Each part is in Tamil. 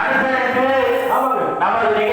அனுசரித்து ஆமாங்க நமது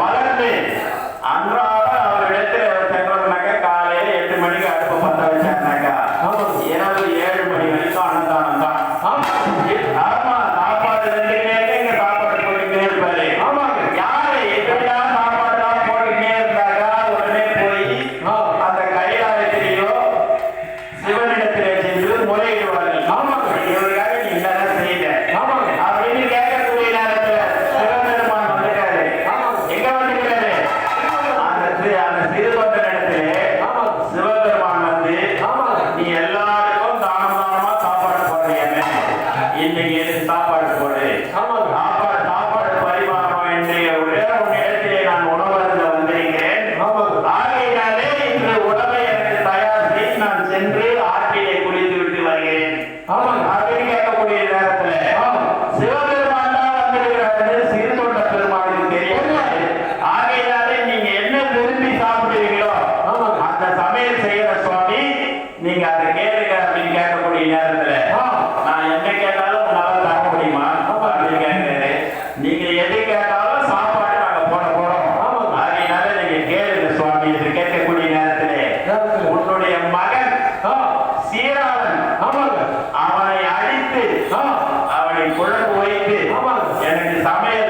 వదలండి అందరూ நீங்க அதை கேளுங்க அப்படின்னு கேட்கக்கூடிய நேரத்துல நான் என்ன கேட்டாலும் உங்களால தர முடியுமா? அப்படின்னு கேட்கிறாரு. நீங்க எது கேட்டாலும் சாப்பாடு நாங்க போட போறோம். அதனால நீங்க கேளுங்க சுவாமி என்று கேட்கக்கூடிய நேரத்திலே. உன்னுடைய மகன் சீராளன். அவனை அடித்து அவனை குழம்பு வைத்து எனக்கு சமையல்